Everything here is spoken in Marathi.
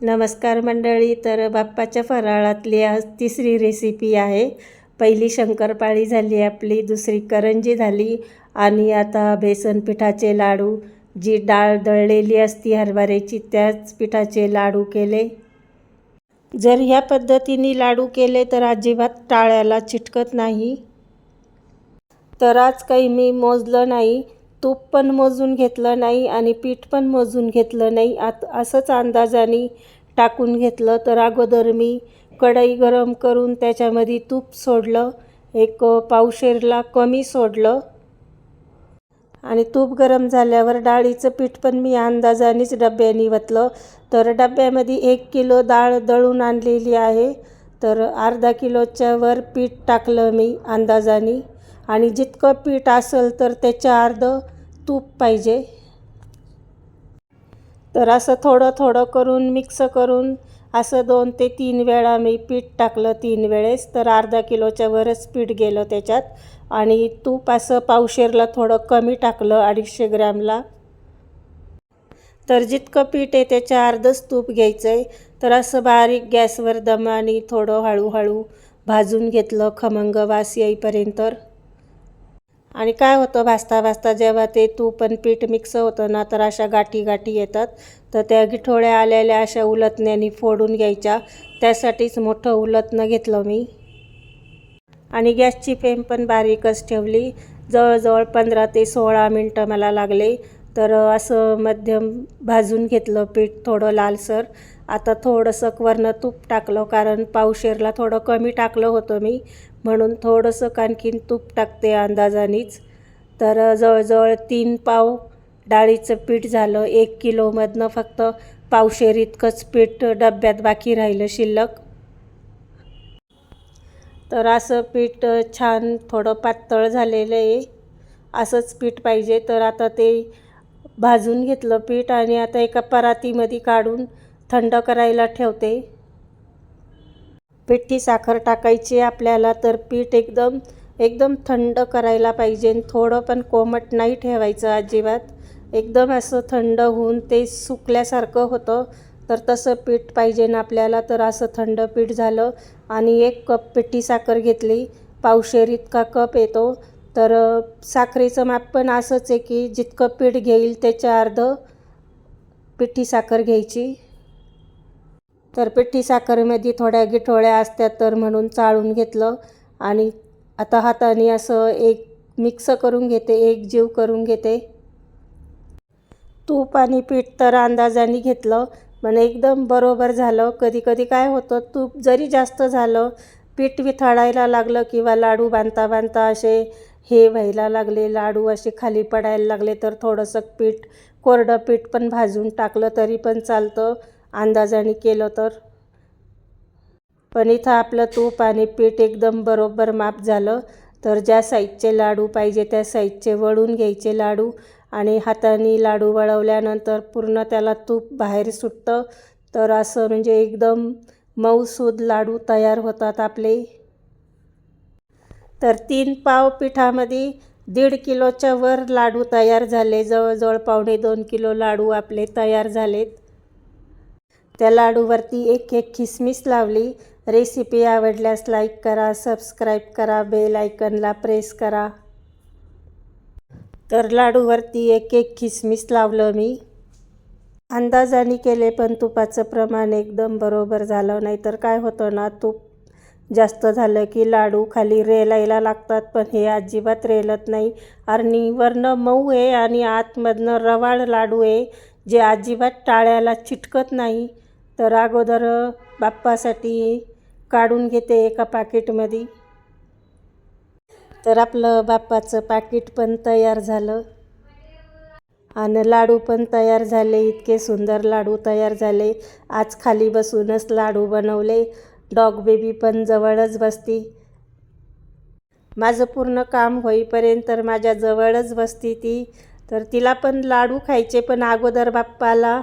नमस्कार मंडळी तर बाप्पाच्या फराळातली आज तिसरी रेसिपी आहे. पहिली शंकरपाळी झाली आपली दुसरी करंजी झाली आणि आता बेसन पिठाचे लाडू. जी डाळ दळलेली असती हरभऱ्याची त्याच पिठाचे लाडू केले. जर ह्या पद्धतीने लाडू केले तर अजिबात टाळ्याला चिटकत नाही. तर आज काही मी मोजलं नाही. तूप पण मोजून घेतलं नाही आणि पीठ पण मोजून घेतलं नाही. आत असंच अंदाजाने टाकून घेतलं. तर अगोदर मी कढई गरम करून त्याच्यामध्ये तूप सोडलं. एक पावशेरला कमी सोडलं. आणि तूप गरम झाल्यावर डाळीचं पीठ पण मी अंदाजानेच डब्याने वतलं. तर डब्यामध्ये एक किलो डाळ दळून आणलेली आहे. तर अर्धा किलोच्या वर पीठ टाकलं मी अंदाजाने. आणि जितकं पीठ असेल तर त्याच्या अर्ध तूप पाहिजे. तर असं थोडं थोडं करून मिक्स करून असं दोन ते तीन वेळा मी पीठ टाकलं तीन वेळेस. तर अर्धा किलोच्या वरच पीठ गेलं त्याच्यात. आणि तूप असं पावशेरला थोडं कमी टाकलं अडीचशे ग्रॅमला. तर जितकं पीठ आहे त्याच्या अर्धच तूप घ्यायचं आहे तर असं बारीक गॅसवर दमाने थोडं हळूहळू भाजून घेतलं खमंग वास येईपर्यंत. आणि काय होतं भाजता भाजता जेव्हा ते तूप आणि पीठ मिक्स होतं ना तर अशा गाठी गाठी येतात. तर त्या गिठोळ्या आलेल्या अशा उलतण्याने फोडून घ्यायच्या. त्यासाठीच मोठं उलतणं घेतलं मी. आणि गॅसची फ्लेम पण बारीकच ठेवली. जवळजवळ पंधरा ते सोळा मिनटं मला लागले. तर असं मध्यम भाजून घेतलं पीठ थोडं लालसर. आता थोडंसं वरनं तूप टाकलं कारण पावशेरला थोडं कमी टाकलं होतं मी. म्हणून थोडंसं आणखीन तूप टाकते अंदाजानेच. तर जवळजवळ तीन पाव डाळीचं पीठ झालं. एक किलोमधनं फक्त पावशेर इतकंच पीठ डब्यात बाकी राहिलं शिल्लक. तर असं पीठ छान थोडं पातळ झालेलं आहे. असंच पीठ पाहिजे. तर आता ते भाजून घेतलं पीठ आणि आता एका परातीमध्ये काढून थंड करायला ठेवते. पिठी साखर टाकायची आपल्याला तर पीठ एकदम एकदम थंड करायला पाहिजे थोडं पण कोमट नाही ठेवायचं अजिबात. एकदम असं थंड होऊन ते सुकल्यासारखं होतं तर तसं पीठ पाहिजे ना आपल्याला तर असं थंड पीठ झालं आणि एक कप पिठी साखर घेतली. पावशेर इतका कप येतो. तर साखरेचं माप पण असंच आहे की जितकं पीठ घेईल त्याच्या अर्ध पिठी साखर घ्यायची. तर पिठी साखरेमध्ये थोड्या गिठोळ्या असत्या तर म्हणून चाळून घेतलं. आणि आता हाताने असं एक मिक्स करून घेते एक जीव करून घेते. तूप आणि पीठ तर अंदाजाने घेतलं पण एकदम बरोबर झालं. कधी कधी काय होतं तूप जरी जास्त झालं पीठ विथाळायला लागलं किंवा लाडू बांधता बांधता असे हे व्हायला लागले लाडू असे खाली पडायला लागले तर थोडंसं पीठ कोरडं पीठ पण भाजून टाकलं तरी पण चालतं. अंदाजाने केलं तर. पण इथं आपलं तूप आणि पीठ एकदम बरोबर माप झालं तर ज्या साईजचे लाडू पाहिजे त्या साईजचे वळून घ्यायचे लाडू आणि हाताने लाडू वळवल्यानंतर पूर्ण त्याला तूप बाहेर सुटतं. तर असं म्हणजे एकदम मऊसूद लाडू तयार होतात आपले. तर तीन पाव पिठामध्ये दीड किलोच्या वर लाडू तयार झाले. जवळजवळ पावणे दोन किलो लाडू आपले तयार झालेत. त्या लाडूवरती एक एक खिसमिस लावली. रेसिपी आवडल्यास लाईक करा सबस्क्राईब करा बेल आयकनला प्रेस करा. तर लाडूवरती एक एक खिसमिस लावलं मी. अंदाजाने केले पण तुपाचं प्रमाण एकदम बरोबर झालं नाही तर काय होतं ना तूप जास्त झालं की लाडू खाली रेलायला लागतात पण हे अजिबात रेलत नाही. आणि वरनं मऊ आहे आणि आतमधनं रवाळ लाडू आहे जे अजिबात टाळ्याला चिटकत नाही. तर अगोदर बाप्पासाठी काढून घेते एका पाकिटमध्ये. तर आपलं बाप्पाचं पाकिट पण तयार झालं. आणि लाडू पण तयार झाले इतके सुंदर लाडू तयार झाले. आज खाली बसूनच लाडू बनवले. डॉग बेबी पण जवळच बसती. माझं पूर्ण काम होईपर्यंत तर माझ्या जवळच बसती ती. तर तिला पण लाडू खायचे पण अगोदर बाप्पाला